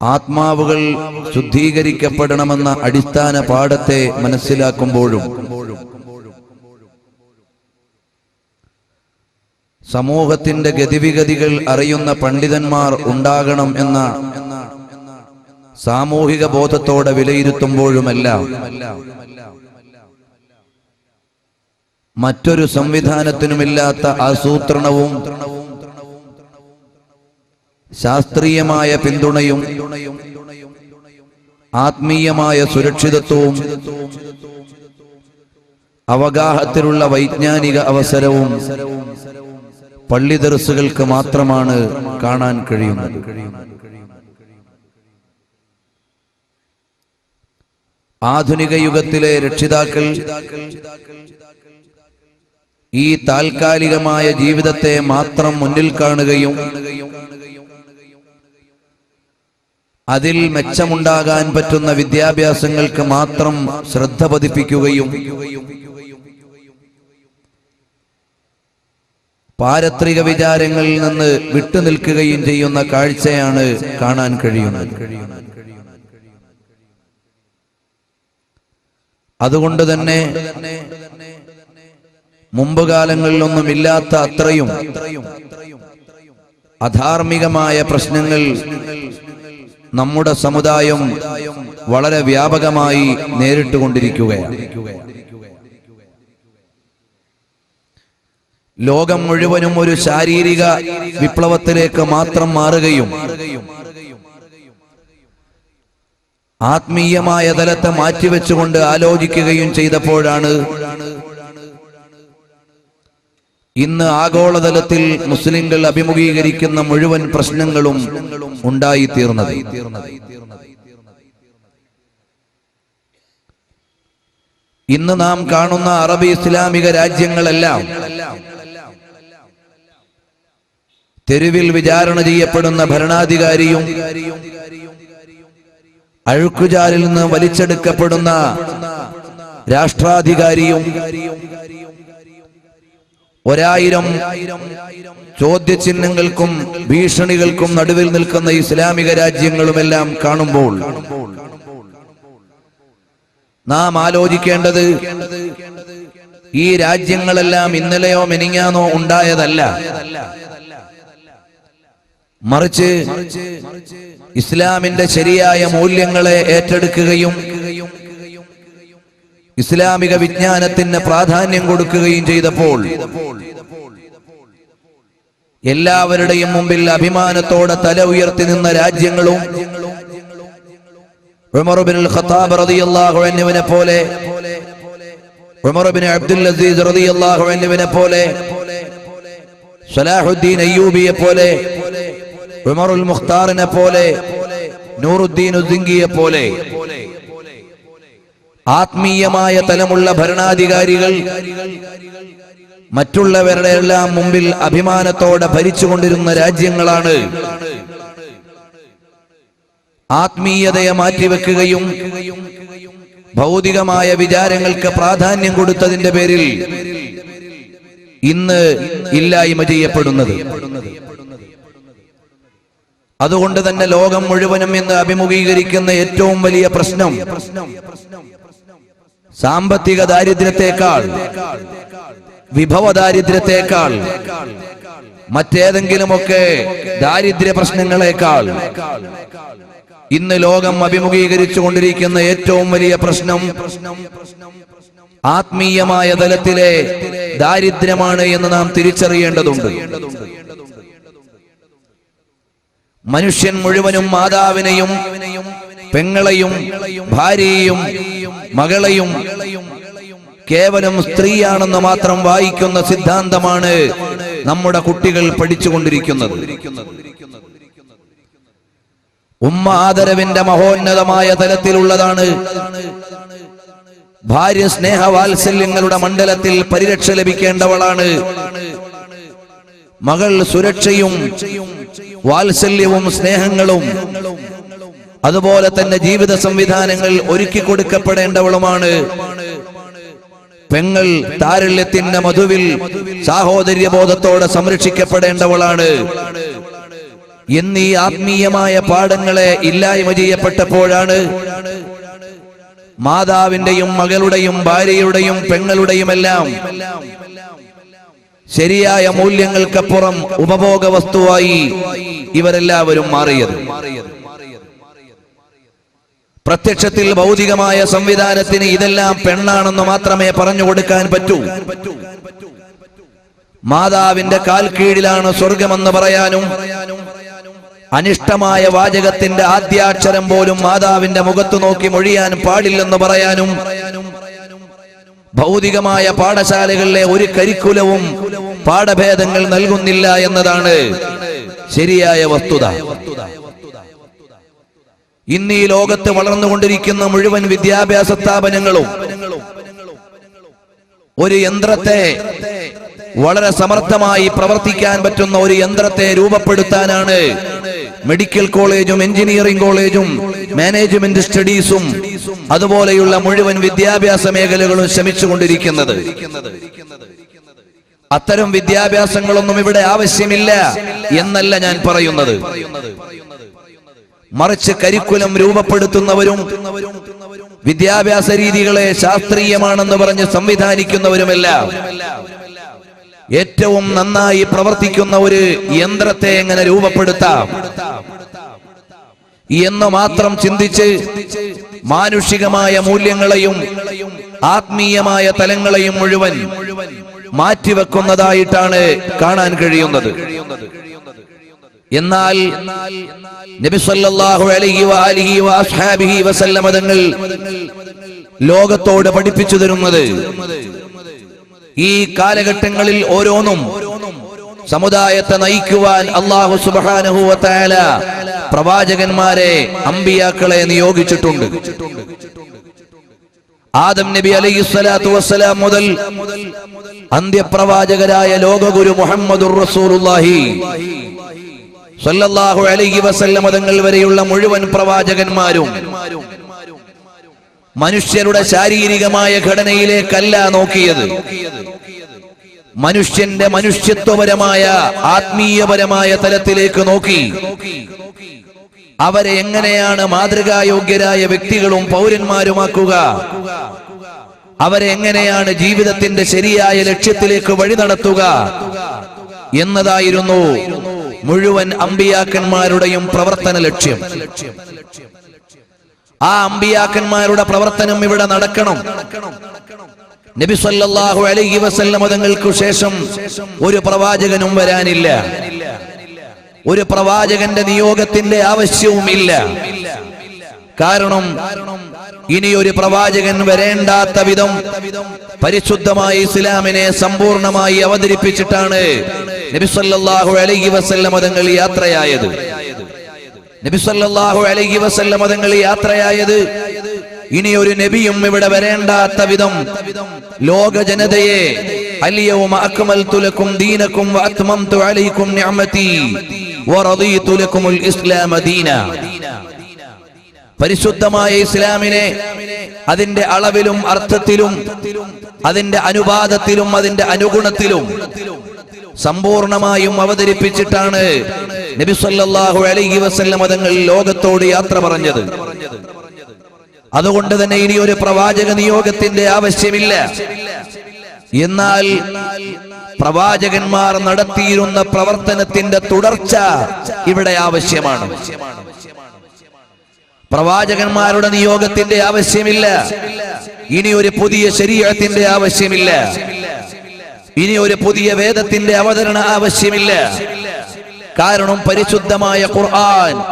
ആത്മാവുകൾ ശുദ്ധീകരിക്കപ്പെടണമെന്ന അടിസ്ഥാന പാഠത്തെ മനസ്സിലാക്കുമ്പോഴും സമൂഹത്തിന്റെ ഗതിവിഗതികൾ അറിയുന്ന പണ്ഡിതന്മാർ ഉണ്ടാകണം എന്ന സാമൂഹിക ബോധത്തോടെ വിലയിരുത്തുമ്പോഴുമെല്ലാം. മറ്റൊരു സംവിധാനത്തിനുമില്ലാത്ത ആസൂത്രണവും ശാസ്ത്രീയമായ പിന്തുണയും ആത്മീയമായ സുരക്ഷിതത്വവും അവഗാഹത്തിലുള്ള വൈജ്ഞാനിക അവസരവും പള്ളി ദർസുകൾക്ക് മാത്രമാണ് കാണാൻ കഴിയുന്നത്. ആധുനിക യുഗത്തിലെ രക്ഷിതാക്കൾ ഈ താൽക്കാലികമായ ജീവിതത്തെ മാത്രം മുന്നിൽ കാണുകയും അതിൽ മെച്ചമുണ്ടാകാൻ പറ്റുന്ന വിദ്യാഭ്യാസങ്ങൾക്ക് മാത്രം ശ്രദ്ധ പതിപ്പിക്കുകയും പാരത്രിക വിചാരങ്ങളിൽ നിന്ന് വിട്ടുനിൽക്കുകയും ചെയ്യുന്ന കാഴ്ചയാണ് കാണാൻ കഴിയുന്നത്. അതുകൊണ്ട് തന്നെ മുമ്പ് കാലങ്ങളിലൊന്നും ഇല്ലാത്ത അത്രയും അധാർമികമായ പ്രശ്നങ്ങൾ നമ്മുടെ സമുദായം വളരെ വ്യാപകമായി നേരിട്ടുകൊണ്ടിരിക്കുകയാണ്. ലോകം മുഴുവനും ഒരു ശാരീരിക വിപ്ലവത്തിലേക്ക് മാത്രം മാറുകയും ആത്മീയമായ തലത്തെ മാറ്റിവെച്ചുകൊണ്ട് ആലോചിക്കുകയും ചെയ്തപ്പോഴാണ് ഇന്ന് ആഗോളതലത്തിൽ മുസ്ലിങ്ങൾ അഭിമുഖീകരിക്കുന്ന മുഴുവൻ പ്രശ്നങ്ങളും ഉണ്ടായിത്തീർന്നത്. ഇന്ന് നാം കാണുന്ന അറബി ഇസ്ലാമിക രാജ്യങ്ങളെല്ലാം തെരുവിൽ വിചാരണ ചെയ്യപ്പെടുന്ന ഭരണാധികാരിയും അഴുക്കുചാലിൽ നിന്ന് വലിച്ചെടുക്കപ്പെടുന്ന രാഷ്ട്രാധികാരിയും ഒരായിരം ചോദ്യചിഹ്നങ്ങൾക്കും ഭീഷണികൾക്കും നടുവിൽ നിൽക്കുന്ന ഇസ്ലാമിക രാജ്യങ്ങളുമെല്ലാം കാണുമ്പോൾ നാം ആലോചിക്കേണ്ടത് ഈ രാജ്യങ്ങളെല്ലാം ഇന്നലെയോ മെനിങ്ങാനോ ഉണ്ടായതല്ല. മറിച്ച് ഇസ്ലാമിന്റെ ശരിയായ മൂല്യങ്ങളെ ഏറ്റെടുക്കുകയും ഇസ്ലാമിക വിജ്ഞാനത്തിന് പ്രാധാന്യം കൊടുക്കുകയും ചെയ്തപ്പോൾ എല്ലാവരുടെയും മുമ്പിൽ അഭിമാനത്തോടെ തല ഉയർത്തി നിന്ന രാജ്യങ്ങളും ഉമറുബിൻ ഖത്താബ് റളിയല്ലാഹു അൻഹുവിനെ പോലെ ഉമറുബിൻ അബ്ദുൽ അസീസ് റളിയല്ലാഹു അൻഹുവിനെ പോലെ സലാഹുദ്ദീൻ അയ്യൂബിയെ പോലെ ഉമറുൽ മുഖ്താറിനെ പോലെ നൂറുദ്ദീൻ ഉദ്ദിങ്കിയെ പോലെ ആത്മീയമായ തലമുള്ള ഭരണാധികാരികൾ മറ്റുള്ളവരുടെ എല്ലാം മുമ്പിൽ അഭിമാനത്തോടെ ഭരിച്ചുകൊണ്ടിരുന്ന രാജ്യങ്ങളാണ്. ആത്മീയതയെ മാറ്റിവെക്കുകയും ഭൗതികമായ വിചാരങ്ങൾക്ക് പ്രാധാന്യം കൊടുത്തതിന്റെ പേരിൽ ഇന്ന് ഇല്ലായ്മ ചെയ്യപ്പെടുന്നത്. അതുകൊണ്ട് തന്നെ ലോകം മുഴുവനും ഇന്ന് അഭിമുഖീകരിക്കുന്ന ഏറ്റവും വലിയ പ്രശ്നം സാമ്പത്തിക ദാരിദ്ര്യത്തെക്കാൾ വിഭവ ദാരിദ്ര്യത്തെക്കാൾ മറ്റേതെങ്കിലുമൊക്കെ ദാരിദ്ര്യ പ്രശ്നങ്ങളെക്കാൾ ഇന്ന് ലോകം അഭിമുഖീകരിച്ചു കൊണ്ടിരിക്കുന്ന ഏറ്റവും വലിയ പ്രശ്നം ആത്മീയമായ തലത്തിലെ ദാരിദ്ര്യമാണ് എന്ന് നാം തിരിച്ചറിയേണ്ടതുണ്ട്. മനുഷ്യൻ മുഴുവനും മാതാവിനെയും പെങ്ങളെയും ഭാര്യയെയും മകളെയും കേവലം സ്ത്രീയാണെന്ന് മാത്രം വായിക്കുന്ന സിദ്ധാന്തമാണ് നമ്മുടെ കുട്ടികൾ പഠിച്ചുകൊണ്ടിരിക്കുന്നത്. ഉമ്മ ആദരവിന്റെ മഹോന്നതമായ തലത്തിലുള്ളതാണ്. ഭാര്യ സ്നേഹവാത്സല്യങ്ങളുടെ മണ്ഡലത്തിൽ പരിരക്ഷ ലഭിക്കേണ്ടവളാണ്. മകൾ സുരക്ഷയും വാത്സല്യവും സ്നേഹങ്ങളും അതുപോലെ തന്നെ ജീവിത സംവിധാനങ്ങൾ ഒരുക്കി കൊടുക്കപ്പെടേണ്ടവളുമാണ്. പെങ്ങൾ താരല്യത്തിന്റെ മധുവിൽ സാഹോദര്യബോധത്തോടെ സംരക്ഷിക്കപ്പെടേണ്ടവളാണ്. എന്നീ ആത്മീയമായ പാഠങ്ങളെ ഇല്ലായ്മ ചെയ്യപ്പെട്ടപ്പോഴാണ് മാതാവിന്റെയും മകളുടെയും ഭാര്യയുടെയും പെങ്ങളുടെയും എല്ലാം ശരിയായ മൂല്യങ്ങൾക്കപ്പുറം ഉപഭോഗ വസ്തുവായി ഇവരെല്ലാവരും മാറിയത്. പ്രത്യക്ഷത്തിൽ ഭൗതികമായ സംവിധാനത്തിന് ഇതെല്ലാം പെണ്ണാണെന്ന് മാത്രമേ പറഞ്ഞു കൊടുക്കാൻ പറ്റൂ. മാതാവിന്റെ കാൽ കീഴിലാണ് സ്വർഗമെന്ന് പറയാനും അനിഷ്ടമായ വാചകത്തിന്റെ ആദ്യാക്ഷരം പോലും മാതാവിന്റെ മുഖത്തു നോക്കി മൊഴിയാൻ പാടില്ലെന്ന് പറയാനും ഭൗതികമായ പാഠശാലകളിലെ ഒരു കരിക്കുലവും പാഠഭേദങ്ങൾ നൽകുന്നില്ല എന്നതാണ് ശരിയായ വസ്തുത. ഇന്ന് ഈ ലോകത്ത് വളർന്നുകൊണ്ടിരിക്കുന്ന മുഴുവൻ വിദ്യാഭ്യാസ സ്ഥാപനങ്ങളും ഒരു യന്ത്രത്തെ വളരെ സമർത്ഥമായി പ്രവർത്തിക്കാൻ പറ്റുന്ന ഒരു യന്ത്രത്തെ രൂപപ്പെടുത്താനാണ് മെഡിക്കൽ കോളേജും എഞ്ചിനീയറിംഗ് കോളേജും മാനേജ്മെന്റ് സ്റ്റഡീസും അതുപോലെയുള്ള മുഴുവൻ വിദ്യാഭ്യാസ മേഖലകളും ശ്രമിച്ചുകൊണ്ടിരിക്കുന്നത്. അത്തരം വിദ്യാഭ്യാസങ്ങളൊന്നും ഇവിടെ ആവശ്യമില്ല എന്നല്ല ഞാൻ പറയുന്നത്. മറിച്ച് കരിക്കുലം രൂപപ്പെടുത്തുന്നവരും വിദ്യാഭ്യാസ രീതികളെ ശാസ്ത്രീയമാണെന്ന് പറഞ്ഞ് സംവിധാനിക്കുന്നവരുമെല്ലാം. ഏറ്റവും നന്നായി പ്രവർത്തിക്കുന്ന ഒരു യന്ത്രത്തെ എങ്ങനെ രൂപപ്പെടുത്താം? എന്ന് മാത്രം ചിന്തിച്ച് മാനുഷികമായ മൂല്യങ്ങളെയും ആത്മീയമായ തലങ്ങളെയും മുഴുവൻ മാറ്റിവെക്കുന്നതായിട്ടാണ് കാണാൻ കഴിയുന്നത്. എന്നാൽ നബി സല്ലല്ലാഹു അലൈഹി വഅലിഹി വഅസ്ഹാബിഹി വസല്ലമ തങ്ങൾ ലോകത്തോട് പഠിപ്പിച്ചു തരുന്നത്. ഈ കാലഘട്ടങ്ങളിൽ ഓരോന്നും സമുദായത്തെ നയിക്കുവാൻ അള്ളാഹു സുബ്ഹാനഹു വതആല പ്രവാചകന്മാരെ അമ്പിയാക്കളെ നിയോഗിച്ചിട്ടുണ്ട്. ആദം നബി അലൈഹി സ്വലാത്തു വസ്സലാം മുതൽ അന്ത്യപ്രവാചകരായ ലോകഗുരു മുഹമ്മദുർ റസൂലുള്ളാഹി സല്ലല്ലാഹു അലൈഹി വസല്ലം തങ്ങൾ വരെയുള്ള മുഴുവൻ പ്രവാചകന്മാരും മനുഷ്യരുടെ ശാരീരികമായ ഘടനയിലേക്കല്ല നോക്കിയത്. മനുഷ്യന്റെ മനുഷ്യത്വപരമായ ആത്മീയപരമായ തലത്തിലേക്ക് നോക്കി. അവരെ എങ്ങനെയാണ് മാതൃകായോഗ്യരായ വ്യക്തികളും പൗരന്മാരുമാക്കുക? അവരെ എങ്ങനെയാണ് ജീവിതത്തിന്റെ ശരിയായ ലക്ഷ്യത്തിലേക്ക് വഴി നടത്തുക? എന്നതായിരുന്നു മുഴുവൻ അമ്പിയാക്കന്മാരുടെയും പ്രവർത്തന ലക്ഷ്യം. ആ അമ്പിയാക്കന്മാരുടെ പ്രവർത്തനം ഇവിടെ നടക്കണം. നബി സല്ലല്ലാഹു അലൈഹി വസല്ലമ തങ്ങൾക്ക് ശേഷം ഒരു പ്രവാചകനും വരാനില്ല. ഒരു പ്രവാചകന്റെ നിയോഗത്തിന്റെ ആവശ്യവുമില്ല. കാരണം ഇനി ഒരു പ്രവാചകൻ വരേണ്ടാത്ത വിധം പരിശുദ്ധമായി ഇസ്ലാമിനെ സമ്പൂർണമായി അവതരിപ്പിച്ചിട്ടാണ് നബി സല്ലല്ലാഹു അലൈഹി വസല്ലമ തങ്ങൾ യാത്രയായത്. നബി സല്ലല്ലാഹു അലൈഹി വസല്ലമ തങ്ങൾ യാത്രയായത്. ഇനി ഒരു നബിയും ഇവിടെ വരേണ്ടാത്ത വിധം ലോക ജനതയെ അലിയവും അക്മൽതു തുലക്കും ദീനക്കും ലക്കുമുൽ ഇസ്ലാമ ദീന. പരിശുദ്ധമായ ഇസ്ലാമിനെ അതിന്റെ അളവിലും അർത്ഥത്തിലും അതിന്റെ അനുപാതത്തിലും അതിന്റെ അനുഗുണത്തിലും സമ്പൂർണമായും അവതരിപ്പിച്ചിട്ടാണ് നബി സല്ലല്ലാഹു അലൈഹി വസല്ലം തങ്ങൾ ലോകത്തോട് യാത്ര പറഞ്ഞത്. അതുകൊണ്ട് തന്നെ ഇനി ഒരു പ്രവാചക നിയോഗത്തിന്റെ ആവശ്യമില്ല. എന്നാൽ പ്രവാചകന്മാർ നടത്തിയിരുന്ന പ്രവർത്തനത്തിന്റെ തുടർച്ച ഇവിടെ ആവശ്യമാണ്. പ്രവാചകന്മാരുടെ നിയോഗത്തിന്റെ ആവശ്യമില്ല. ഇനി ഒരു പുതിയ ശരീരത്തിന്റെ ആവശ്യമില്ല. ഇനി ഒരു പുതിയ വേദത്തിന്റെ അവതരണ ആവശ്യമില്ല. കാരണം പരിശുദ്ധമായ ഖുർആൻ